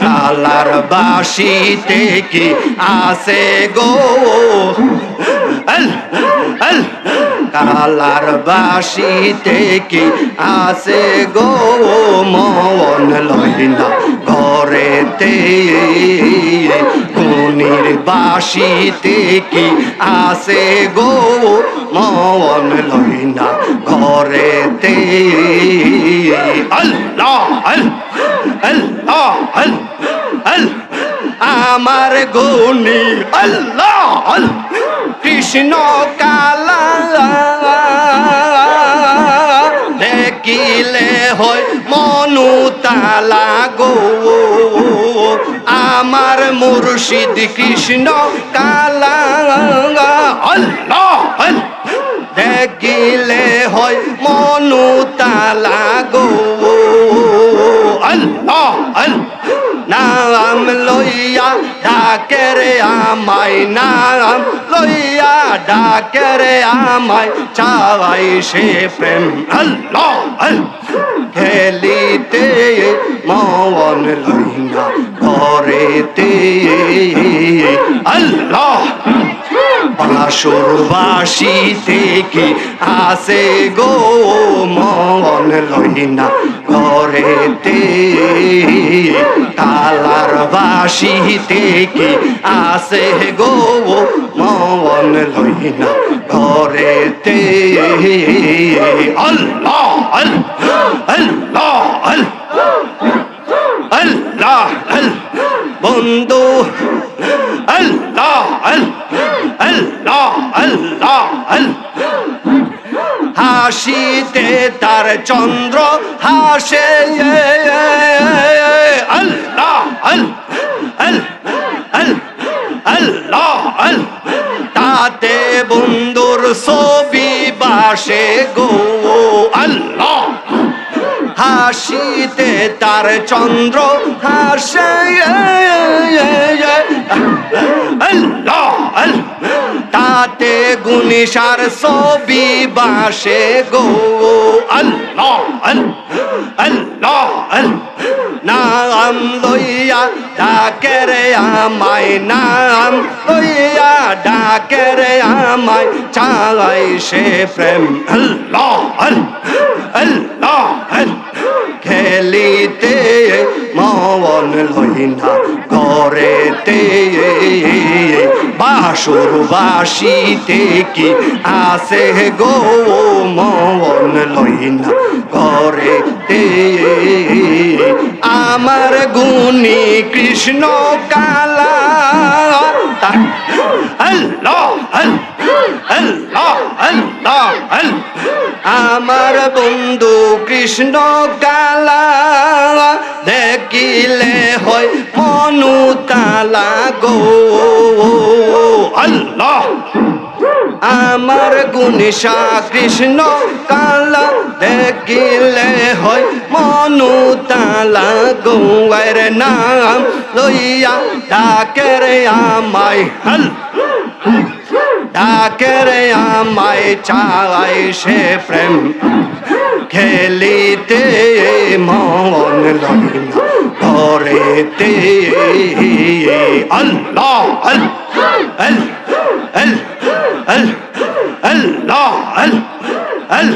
Colour বাসিতে কি আসে গো? Colour বাসিতে কি আসে গো? মন লইনা ঘরেতে কোনির বাসিতে কি আসে গো? মন লইনা ঘরেতে আল আমার গুনি আল্লাহ, আল। কৃষ্ণ কালা দেখিলে হয় মনু তালা গো। আমার মুর্শিদ কৃষ্ণ কালা আল্লাহ, আল। দেখিলে হয় মনু তালা গো। নাম লইয়া ডাকে রে আমায় নাম লইয়া ডাকে রে আমায় চাওয়াই সে প্রেম। আল্লাহ খেলিতে মন লইনা বাসুর বাসিতে কি আসে গো মন লইনা ঘরেতে। কালার বাসিতে কি আসে গো মন লইনা আল্লাহ আল্লাহ। বন্ধু, আল্লাহ আল্লাহ। আল্লাহ হাসিতে তার চন্দ্র হাসে আল্লাহ আল্লাহ। তাতে বন্ধুর ছবি বাসে গো, আল্লাহ। হাসিতে তার চন্দ্র হাসে তাতে গুনিসার ছবি বাসে গো। নাম লইয়া ডাকে রে আমায়, নাম লইয়া ডাকে রে আমায়, চালাই সে প্রেম। খেলিতে মন লইনা, ঘরেতে বাসুর বাসিতে কি আসে গো মন লইনা ঘরেতে? আমার গুণী কৃষ্ণ কালা। আমার বন্ধু কৃষ্ণ কালা। দেখিলে হয় মনু তালা গো। আল্লাহ। আমার গুণিসা কৃষ্ণ কালা দেখিলে হয় মনু তালা গৌয়ের নাম লইয়া ডাকে রে আমায়। হল ডাকে রে আমায় চাই সে প্রেম। খেলিতে মন আল আল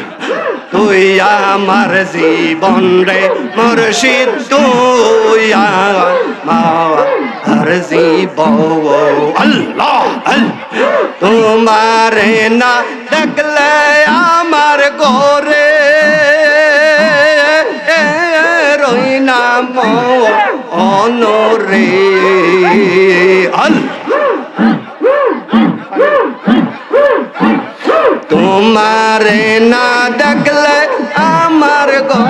তুই আমার জীবন রে মুর্শিদ, তুই আমার জীবন আল্লাহ আল তোমারে না দেখলে আমার গোরে রই নাম অনরে। আল তোমারে না দেখলে আমার গো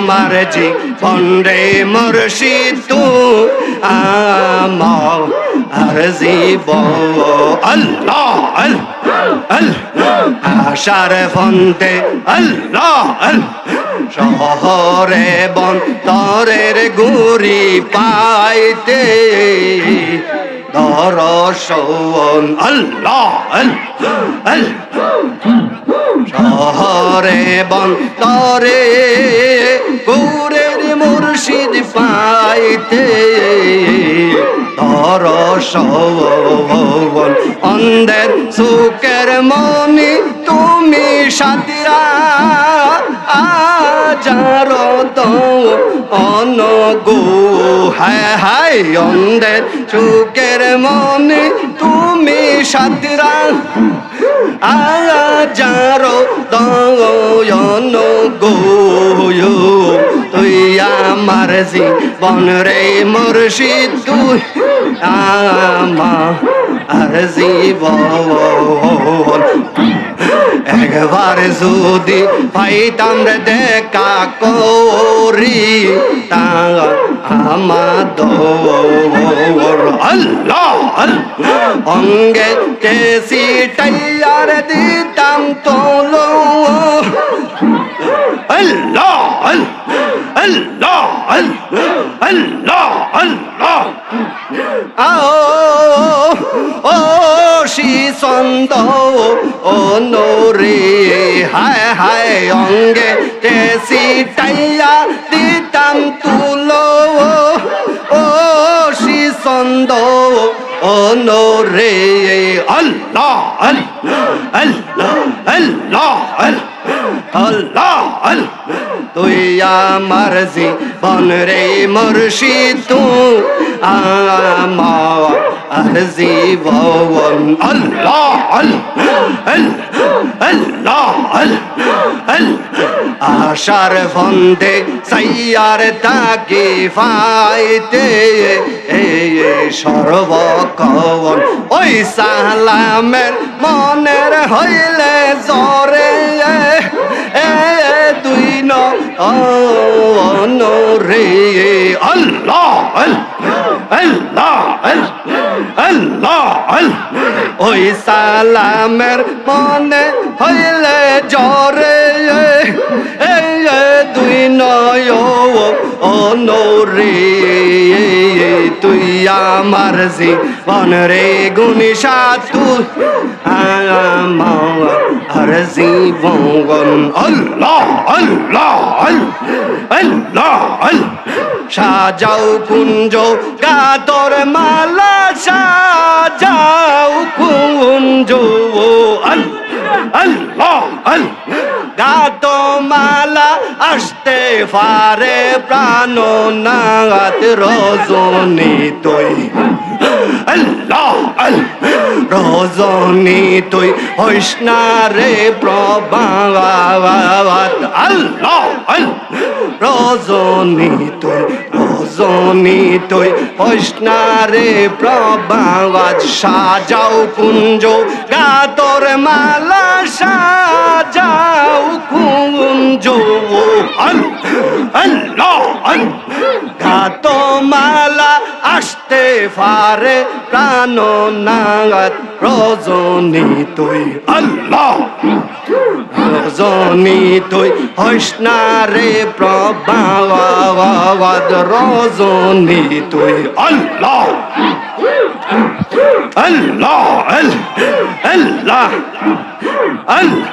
আমার জীবন রে মুর্শিদ, তু আমার আর জীব। আল্লাহ আল্লাহ আশার ফন্তে আল্লাহ শহরে বন্তরের গুরি পাইতে দর্শন আল্লাহ শহরে বন্তরে গুরের মুর্শিদ পাইতে দর্শন অন্ধের সুকের মনি তুমি সাদিরা অনগো। হায় হায় অন্ধের সুকের মনে তুমি সাদিরা আজার দয়ন গো তুই আমার জীবন রে মুর্শিদ, তুই আমা আমার জীবন। একবার যদি পাইতাম রে দেখা করি তা আমার আল্লাহ অঙ্গে কেসি টাইয়ার দিতাম তোলো। আল্লাহ আল্লাহ আল্লাহ আল্লাহ আল্লাহ আও ছন্দ ও নোরে। হায় হায় অঙ্গে তেসি টাইয়া দিতাম তুলো। ও শি ছন্দ ও নোরে। আল্লাহ আল্লাহ আল্লাহ আল্লাহ আল্লাহ। আল্লাহ তুই আমার জীবন রে মুর্শিদ। তু আমার আর জীবন আল্লাহ আল্লাহ আশার ফন্দে সাইয়ার তাকে ফাইতে সর্বকবন ওই সালামের মনের হইলে জরে, এ দুই ন রে আল্লাহ আল্লাহ। ওই সালামের মনে হইলে জরে দুই নয় ও তুই আমার জীবন রে গুণি সাতু আমার জীবন আল্লাহ সাজাও কুঞ্জ গাতর মালা, সাজাও কুঞ্জ। আল্লাহ আল্লাহ। গাত মালা আসতে পারে প্রাণ নাগাত রজনী তুই। আল্লাহ রজনী তুই হইস না রে প্রভাত আল্লাহ। রজনী তুই রজনী তুই হইস না রে প্রভাত সাজাও কুঞ্জ গাতর মালা সাজাও কুঞ্জ। গাত মালা আসতে পারে প্রাণ নাগাত রজনী তুই। আল্লাহ। রজনী তুই হইস না রে প্রভাত রজনী তুই আল্লাহ আল্লাহ আল্লাহ আল্লাহ।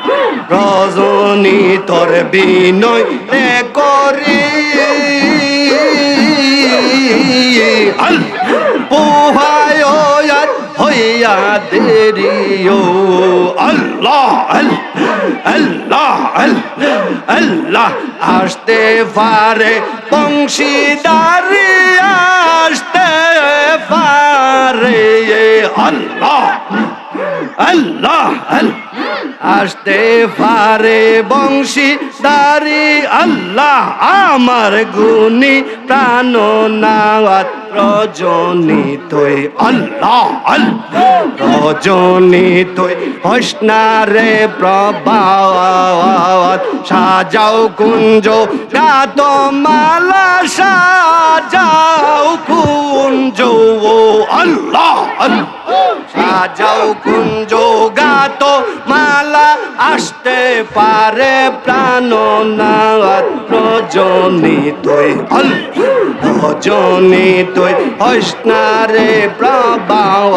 রজনী তোর বিনয় রে করি। আল পোহায় হইয়া দেরিও। আল্লাহ আল্লাহ। আসতে পারে বংশীদারি আসতে পারে। আল্লাহ আল্লাহ। আসতে পারে বংশী দারি আল্লাহ আমার গুণী প্রাণ নাওয়াত রজনী তুই আল্লাহ আল্লাহ রজনী তুই হসনা রে প্রভাত সাজাও কুঞ্জ, গাত মালা সাজাও কুঞ্জ। আল্লাহ আল্লাহ, সাজাও কুঞ্জ, গাত মালা আসতে পারে প্রাণ না রজনী তুই রজনী তুই হসনারে প্রবাহ